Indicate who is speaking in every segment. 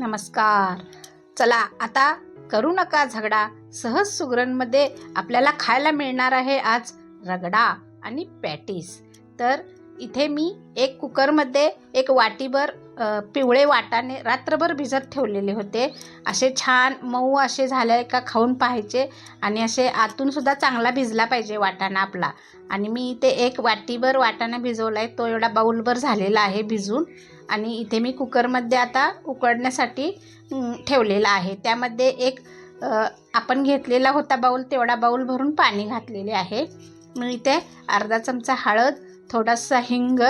Speaker 1: नमस्कार. चला आता करू नका झगडा. सहज सुगरणमध्ये आपल्याला खायला मिळणार आहे आज रगडा आणि पॅटीस. तर इथे मी एक कुकरमध्ये एक वाटीभर पिवळे वाटाने रात्रभर भिजत ठेवलेले होते. असे छान मऊ असे झाले का खाऊन पाहायचे आणि असे आतूनसुद्धा चांगला भिजला पाहिजे वाटाणा आपला. आणि मी इथे एक वाटीभर वाटाणा भिजवला आहे. तो एवढा बाऊलभर झालेला आहे भिजून. आणि इथे मी कुकरमध्ये आता उकडण्यासाठी ठेवलेला आहे. त्यामध्ये एक आपण घेतलेला होता बाऊल तेवढा बाऊल भरून पाणी घातलेले आहे. मी इथे अर्धा चमचा हळद थोडासा हिंग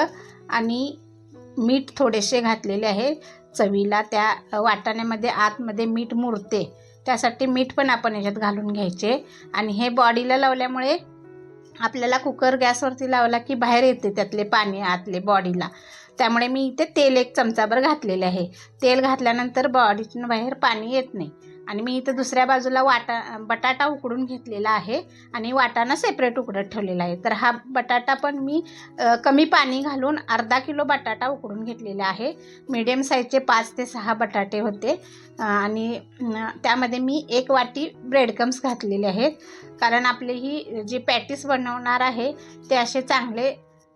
Speaker 1: आणि मीठ थोडेसे घातलेले आहे. चवीला त्या वाटाण्यामध्ये आतमध्ये मीठ मुरते. त्यासाठी मीठ पण आपण याच्यात घालून घ्यायचे. आणि हे बॉडीला लावल्यामुळे आपल्याला कुकर गॅसवरती लावला की बाहेर येते त्यातले पाणी आतले बॉडीला. त्यामुळे मी इथे तेल एक चमचाभर घातलेले आहे. तेल घातल्यानंतर बॉडीतून बाहेर पाणी येत नाही. आणि मी इथं दुसऱ्या बाजूला वाटा बटाटा उकडून घेतलेला आहे आणि वाटाणा सेपरेट उकडत ठेवलेला आहे. तर हा बटाटा पण मी कमी पाणी घालून अर्धा किलो बटाटा उकडून घेतलेला आहे. मीडियम साईजचे पाच ते सहा बटाटे होते. आणि त्यामध्ये मी एक वाटी ब्रेडकम्स घातलेले आहेत. कारण आपली ही जी पॅटीस बनवणार आहे ते असे चांगले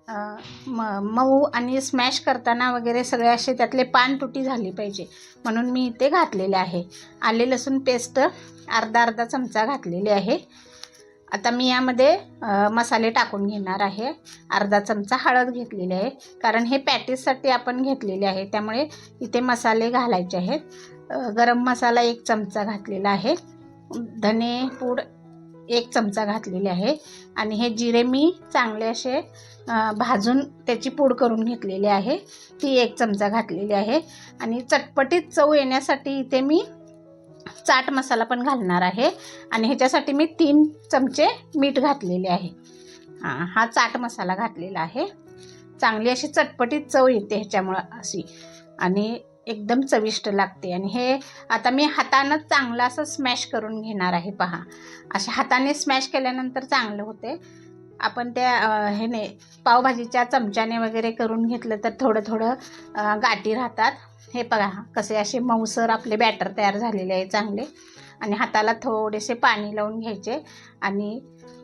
Speaker 1: म मऊ आणि स्मॅश करताना वगैरे सगळे असे त्यातले पान तुटी झाली पाहिजे. म्हणून मी इथे घातलेले आहे. आले लसूण पेस्ट अर्धा अर्धा चमचा घातलेले आहे. आता मी यामध्ये मसाले टाकून घेणार आहे. अर्धा चमचा हळद घेतलेली आहे. कारण हे पॅटीससाठी आपण घेतलेले आहे. त्यामुळे इथे मसाले घालायचे आहेत. गरम मसाला एक चमचा घातलेला आहे. धने पूड एक चमचा घातलेली आहे. आणि हे जिरे मी चांगले असे भाजून त्याची पूड करून घेतलेली आहे. ती एक चमचा घातलेली आहे. आणि चटपटीत चव येण्यासाठी इथे मी चाट मसाला पण घालणार आहे. आणि ह्याच्यासाठी मी तीन चमचे मीठ घातलेले आहे. हां हा चाट मसाला घातलेला आहे. चांगली अशी चटपटीत चव येते ह्याच्यामुळं अशी. आणि एकदम चविष्ट लागते. आणि हे आता मी हातानं चांगलं असं स्मॅश करून घेणार आहे पहा. अशा हाताने स्मॅश केल्यानंतर चांगलं होते. आपण त्या ह्याने पावभाजीच्या चमच्याने वगैरे करून घेतलं तर थोडं थोडं गाठी राहतात. हे बघा कसे असे मऊसर आपले बॅटर तयार झालेले आहे चांगले. आणि हाताला थोडेसे पाणी लावून घ्यायचे. आणि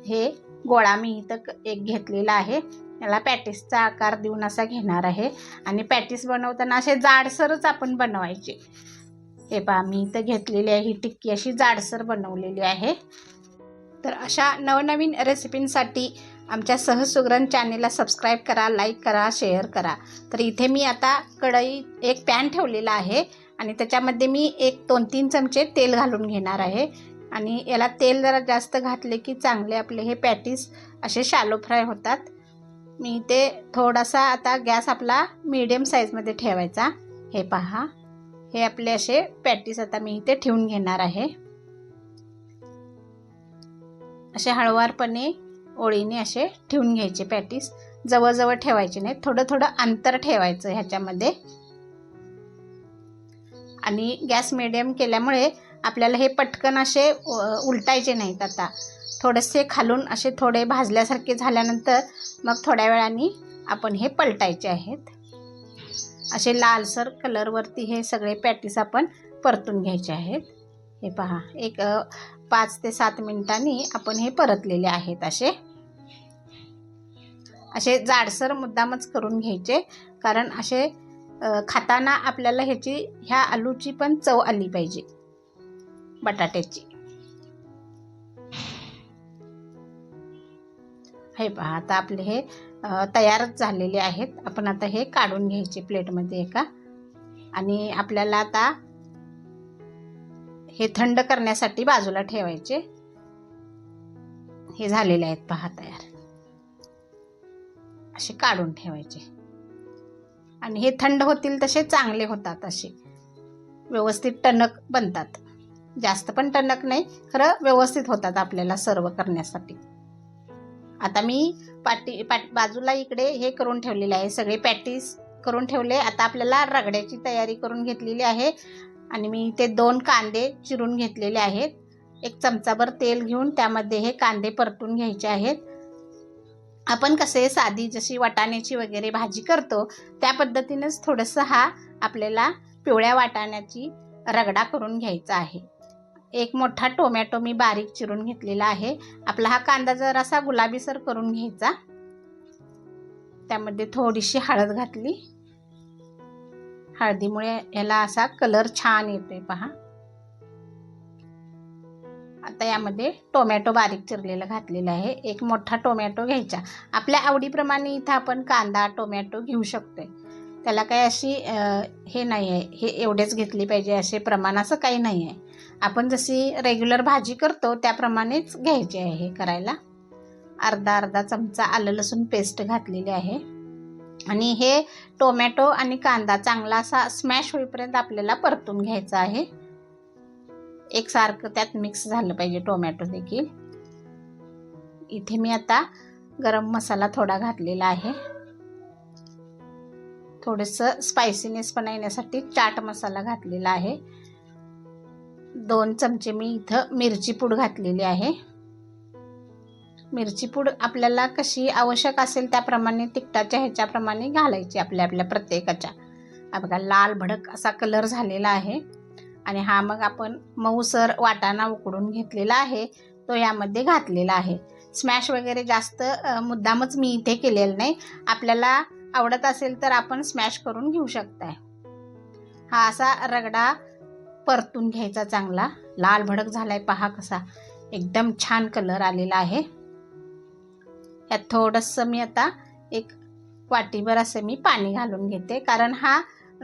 Speaker 1: हे गोळा मी इथं क- एक घेतलेला आहे. याला पॅटिसचा आकार देऊन असा घेणार आहे. आणि पॅटिस बनवताना असे जाडसरच आपण बनवायचे. हे पहा मी इथं घेतलेली आहे ही टिक्की अशी जाडसर बनवलेली आहे. तर अशा नवनवीन रेसिपींसाठी आमच्या सहसुग्रण चॅनेलला सबस्क्राईब करा लाईक करा शेअर करा. तर इथे मी आता कढई एक पॅन ठेवलेला आहे आणि त्याच्यामध्ये मी एक दोन तीन चमचे तेल घालून घेणार आहे. आणि याला तेल जरा जास्त घातले की चांगले आपले हे पॅटीस असे शालो फ्राय होतात. मी इथे थोडासा आता गॅस आपला मीडियम साईजमध्ये ठेवायचा. हे पहा. हे आपले असे पॅटीस आता मी इथे ठेवून घेणार आहे. असे हळवारपणे ओळीने असे ठेवून घ्यायचे पॅटीस जवळजवळ ठेवायचे नाही थोडं थोडं अंतर ठेवायचं ह्याच्यामध्ये. आणि गॅस मिडियम केल्यामुळे आपल्याला हे पटकन असे उलटायचे नाहीत आता. थोडेसे खालून असे थोडे भाजल्यासारखे झाल्यानंतर मग थोड्या वेळाने आपण हे पलटायचे आहेत. असे लालसर कलरवरती हे सगळे पॅटीस आपण परतून घ्यायचे आहेत. हे पहा एक पाच ते सात मिनिटांनी आपण हे परतलेले आहेत असे. असे जाडसर मुद्दामच करून घ्यायचे कारण असे खाताना आपल्याला ह्याची ह्या आलूची पण चव आली पाहिजे. बटाट्याची. हे पहा आता आपले हे तयारच झालेले आहेत. आपण आता हे काढून घ्यायचे प्लेटमध्ये एका. आणि आपल्याला आता हे थंड करण्यासाठी बाजूला ठेवायचे. हे झालेले आहेत पहा तयार. असे काढून ठेवायचे. आणि हे थंड होतील तसे चांगले होतात असे. व्यवस्थित टणक बनतात. जास्त पण टणक नाही खरं व्यवस्थित होतात आपल्याला सर्व करण्यासाठी. आता मी पाटी पाट बाजूला इकडे हे करून ठेवलेले आहे सगळे पॅटीस करून ठेवले. आता आपल्याला रगड्याची तयारी करून घेतलेली आहे आणि मी इथे दोन कांदे चिरून घेतलेले आहेत. एक चमचाभर तेल घेऊन त्यामध्ये हे कांदे परतून घ्यायचे आहेत. आपण कसे साधी जशी वाटाण्याची वगैरे भाजी करतो त्या पद्धतीनेच थोडंसं हा आपल्याला पिवळ्या वाटाण्याची रगडा करून घ्यायचा आहे. एक मोठा टोमॅटो मी बारीक चिरून घेतलेला आहे. आपला हा कांदा जरासा गुलाबीसर करून घ्यायचा त्यामध्ये थोडीशी हळद घातली. हळदीमुळे याला असा कलर छान येतोय पहा. आता यामध्ये टोमॅटो बारीक चिरलेला घातलेला आहे. एक मोठा टोमॅटो घ्यायचा. आपल्या आवडीप्रमाणे इथं आपण कांदा टोमॅटो घेऊ शकतोय. त्याला काही अशी हे नाही आहे हे एवढेच घेतली पाहिजे असे प्रमाण असं काही नाही आहे आपण जशी रेग्युलर भाजी करतो त्याप्रमाणेच घ्यायची आहे हे करायला. अर्धा अर्धा चमचा आलं लसूण पेस्ट घातलेली आहे. आणि हे टोमॅटो आणि कांदा चांगला असा स्मॅश होईपर्यंत आपल्याला परतून घ्यायचा आहे. एकसारखं त्यात मिक्स झालं पाहिजे टोमॅटो देखील. इथे मी आता गरम मसाला थोडा घातलेला आहे. थोडंसं स्पायसीनेस पण येण्यासाठी चाट मसाला घातलेला आहे. दोन चमचे मी इथं मिरची पूड घातलेली आहे. मिरची पूड आपल्याला कशी आवश्यक असेल त्याप्रमाणे तिखटाच्या ह्याच्याप्रमाणे घालायची आपल्या आपल्या प्रत्येकाच्या. बघा लाल भडक असा कलर झालेला आहे. आणि हा मग आपण मऊसर वाटाणा उकडून घेतलेला आहे. तो यामध्ये घातलेला आहे. स्मॅश वगैरे जास्त मुद्दामच मी इथे केलेलं नाही. आपल्याला आवडत असेल तर आपण स्मॅश करून घेऊ शकताय. हा असा रगडा परतून घ्यायचा चांगला. लाल भडक झालाय पहा कसा. एकदम छान कलर आलेला आहे. यात थोडंसं मी आता एक वाटीभर असं मी पाणी घालून घेते. कारण हा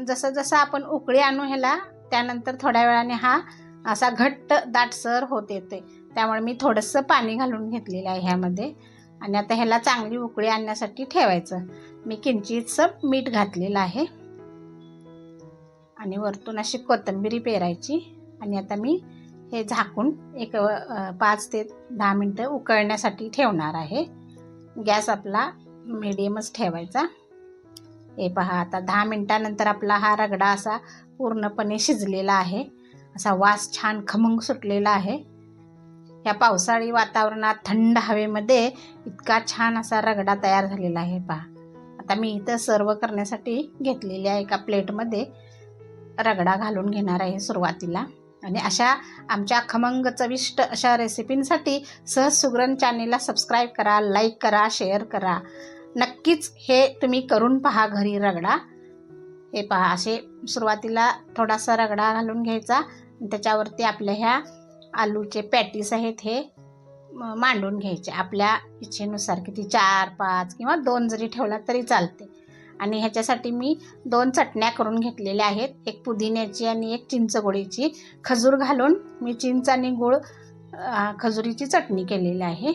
Speaker 1: जसं जसं आपण उकळी आणू ह्याला त्यानंतर थोड्या वेळाने हा असा घट्ट दाटसर होत येते त्यामुळे मी थोडंसं पाणी घालून घेतलेलं आहे ह्यामध्ये. आणि आता ह्याला चांगली उकळी आणण्यासाठी ठेवायचं. मी किंचितसं मीठ घातलेलं आहे. आणि वरतून अशी कोथिंबिरी पेरायची. आणि आता मी हे झाकून एक पाच ते दहा मिनटं उकळण्यासाठी ठेवणार आहे. गॅस आपला मिडियमच ठेवायचा. हे पहा आता दहा मिनटानंतर आपला हा रगडा असा पूर्णपणे शिजलेला आहे. असा वास छान खमंग सुटलेला आहे. या पावसाळी वातावरणात थंड हवेमध्ये इतका छान असा रगडा तयार झालेला आहे पहा. आता मी इथं सर्व करण्यासाठी घेतलेल्या एका प्लेटमध्ये रगडा घालून घेणार आहे सुरुवातीला. आणि अशा आमच्या खमंग चविष्ट अशा रेसिपींसाठी सहज सुगरण चॅनेलला सबस्क्राईब करा लाईक करा शेअर करा. नक्कीच हे तुम्ही करून पहा घरी रगडा. हे पहा असे सुरुवातीला थोडासा रगडा घालून घ्यायचा. आणि त्याच्यावरती आपल्या ह्या आलूचे पॅटीस आहेत हे मांडून घ्यायचे. आपल्या इच्छेनुसार किती चार पाच किंवा दोन जरी ठेवला तरी चालते. आणि ह्याच्यासाठी मी दोन चटण्या करून घेतलेल्या आहेत. एक पुदिन्याची आणि एक चिंचगोळीची खजूर घालून मी चिंच आणि गुळ खजुरीची चटणी केलेली आहे.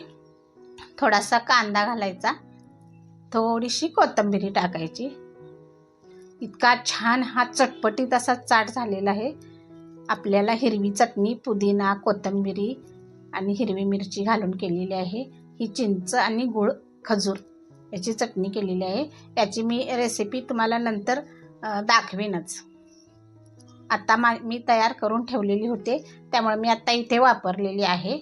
Speaker 1: थोडासा कांदा घालायचा. थोडीशी कोथिंबिरी टाकायची. इतका छान हा चटपटीत असा चाट झालेला आहे. आपल्याला हिरवी चटणी पुदिना कोथिंबिरी आणि हिरवी मिरची घालून केलेली आहे. ही चिंच आणि गुळ खजूर. याची चटणी केलेली आहे. याची मी रेसिपी तुम्हाला नंतर दाखवेनच. आत्ता मा मी तयार करून ठेवलेली होते. त्यामुळे मी आत्ता इथे वापरलेली आहे.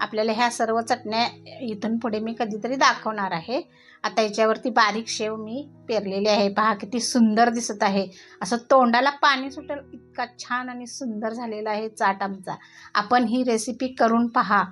Speaker 1: आपल्याला ह्या सर्व चटण्या इथून पुढे मी कधीतरी दाखवणार आहे. आता याच्यावरती बारीक शेव मी पेरलेली आहे. पहा किती सुंदर दिसत आहे. असं तोंडाला पाणी सुटेल इतका छान आणि सुंदर झालेला आहे चाट आमचा. आपण ही रेसिपी करून पहा.